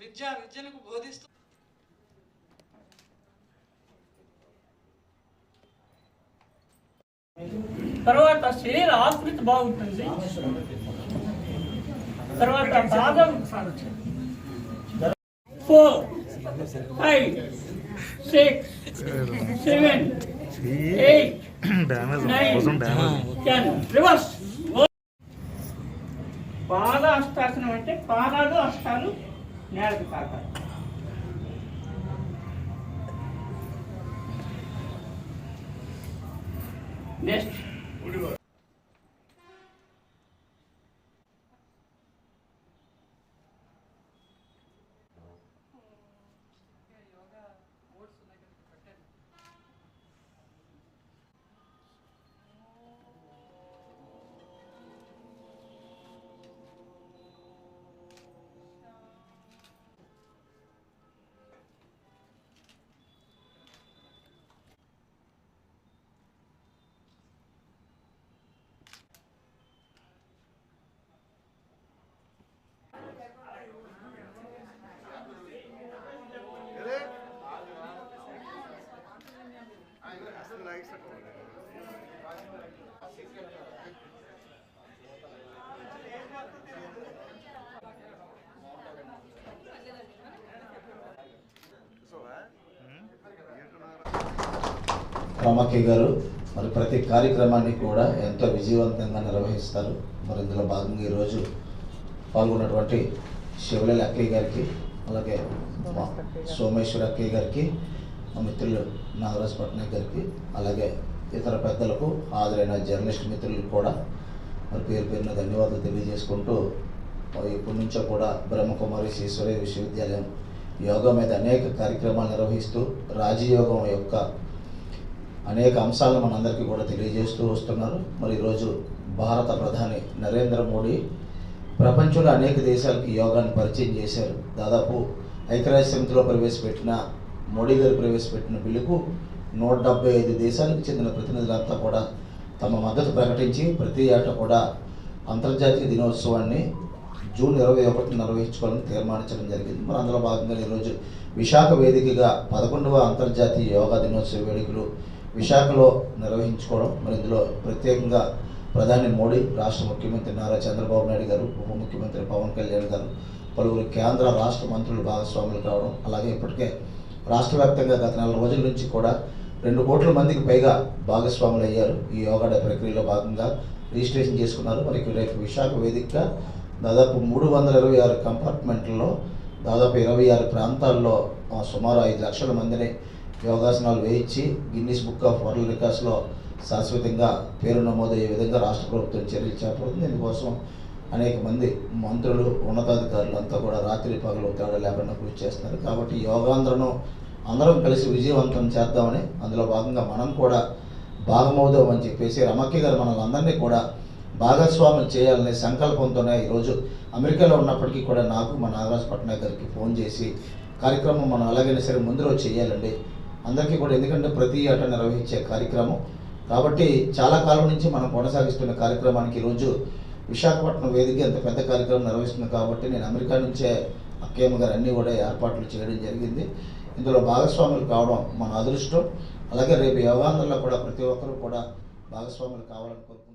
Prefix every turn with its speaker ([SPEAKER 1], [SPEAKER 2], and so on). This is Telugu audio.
[SPEAKER 1] విద్యలకు బోధిస్తూ
[SPEAKER 2] తర్వాత శరీర ఆకృతి బాగుంటుంది. తర్వాత పాదం four five six seven eight nine ten. Reverse. అష్టాసనం అంటే పాదాలు అష్టాలు నేలకు తాకాలి. నెక్స్ట్
[SPEAKER 3] రామక్కి గారు మరి ప్రతి కార్యక్రమాన్ని కూడా ఎంతో విజయవంతంగా నిర్వహిస్తారు. మరి ఇందులో భాగంగా ఈరోజు పాల్గొన్నటువంటి శివలలి అక్కయ్య గారికి అలాగే సోమేశ్వర అక్కయ్య గారికి మా మిత్రులు నాగరాజ్ పట్నాయక్ గారికి అలాగే ఇతర పెద్దలకు హాజరైన జర్నలిస్ట్ మిత్రులకు కూడా మరి పేరు పేరున ధన్యవాదాలు తెలియజేసుకుంటూ ఎప్పటి నుంచో కూడా బ్రహ్మకుమారి ఈశ్వరయ్య విశ్వవిద్యాలయం యోగా మీద అనేక కార్యక్రమాలు నిర్వహిస్తూ రాజయోగం యొక్క అనేక అంశాలను మనందరికీ కూడా తెలియజేస్తూ వస్తున్నారు. మరి ఈరోజు భారత ప్రధాని నరేంద్ర మోడీ ప్రపంచంలో అనేక దేశాలకి యోగాన్ని పరిచయం చేశారు. దాదాపు ఐక్యరాజ్య సమితిలో ప్రవేశపెట్టిన మోడీ గారు ప్రవేశపెట్టిన బిల్లుకు నూట డెబ్బై ఐదు దేశాలకు చెందిన ప్రతినిధులంతా కూడా తమ మద్దతు ప్రకటించి ప్రతి ఏటా కూడా అంతర్జాతీయ దినోత్సవాన్ని జూన్ ఇరవై ఒకటిని నిర్వహించుకోవాలని తీర్మానించడం జరిగింది. మరి అందులో భాగంగా ఈరోజు విశాఖ వేదికగా పదకొండవ అంతర్జాతీయ యోగా దినోత్సవ వేడుకలు విశాఖలో నిర్వహించుకోవడం మరి ఇందులో ప్రత్యేకంగా ప్రధాని మోడీ రాష్ట్ర ముఖ్యమంత్రి నారా చంద్రబాబు నాయుడు గారు ఉప ముఖ్యమంత్రి పవన్ కళ్యాణ్ గారు పలువురు కేంద్ర రాష్ట్ర మంత్రులు భాగస్వాములు కావడం అలాగే ఇప్పటికే రాష్ట్ర వ్యాప్తంగా గత నెల రోజుల నుంచి కూడా రెండు కోట్ల మందికి పైగా భాగస్వాములు అయ్యారు ఈ యోగా డే ప్రక్రియలో భాగంగా రిజిస్ట్రేషన్ చేసుకున్నారు. మనకి రేపు విశాఖ వేదికగా దాదాపు మూడు వందల ఇరవై ఆరు కంపార్ట్మెంట్లలో దాదాపు ఇరవై ఆరు ప్రాంతాల్లో సుమారు ఐదు లక్షల మందిని యోగాసనాలు వేయించి గిన్నీస్ బుక్ ఆఫ్ వరల్డ్ రికార్డ్స్లో శాశ్వతంగా పేరు నమోదయ్యే విధంగా రాష్ట్ర ప్రభుత్వం చర్యలు చేపడుతుంది. దీనికోసం అనేక మంది మంత్రులు ఉన్నతాధికారులు అంతా కూడా రాత్రి పగలు తేడా లేకుండా కృషి చేస్తున్నారు. కాబట్టి యోగాంధ్రను అందరం కలిసి విజయవంతం చేద్దామని అందులో భాగంగా మనం కూడా భాగమవుదాం అని చెప్పేసి రమక్య గారు మనల్ని అందరినీ కూడా భాగస్వామ్యం చేయాలనే సంకల్పంతోనే ఈరోజు అమెరికాలో ఉన్నప్పటికీ కూడా నాకు మా నాగరాజ్ పట్నాయక్ గారికి ఫోన్ చేసి కార్యక్రమం మనం అలాగైనా సరే ముందు రోజు చేయాలండి. అందరికీ కూడా ఎందుకంటే ప్రతి ఏటా నిర్వహించే కార్యక్రమం. కాబట్టి చాలా కాలం నుంచి మనం కొనసాగిస్తున్న కార్యక్రమానికి ఈరోజు విశాఖపట్నం వేదిక ఎంత పెద్ద కార్యక్రమం నిర్వహిస్తుంది కాబట్టి నేను అమెరికా నుంచే అక్కయ్యమ్మ గారు అన్నీ కూడా ఏర్పాట్లు చేయడం జరిగింది. ఇందులో భాగస్వాములు కావడం మన అదృష్టం. అలాగే రేపు వ్యవహారంలో కూడా ప్రతి ఒక్కరూ కూడా భాగస్వాములు కావాలని కోరుకుంటున్నాను.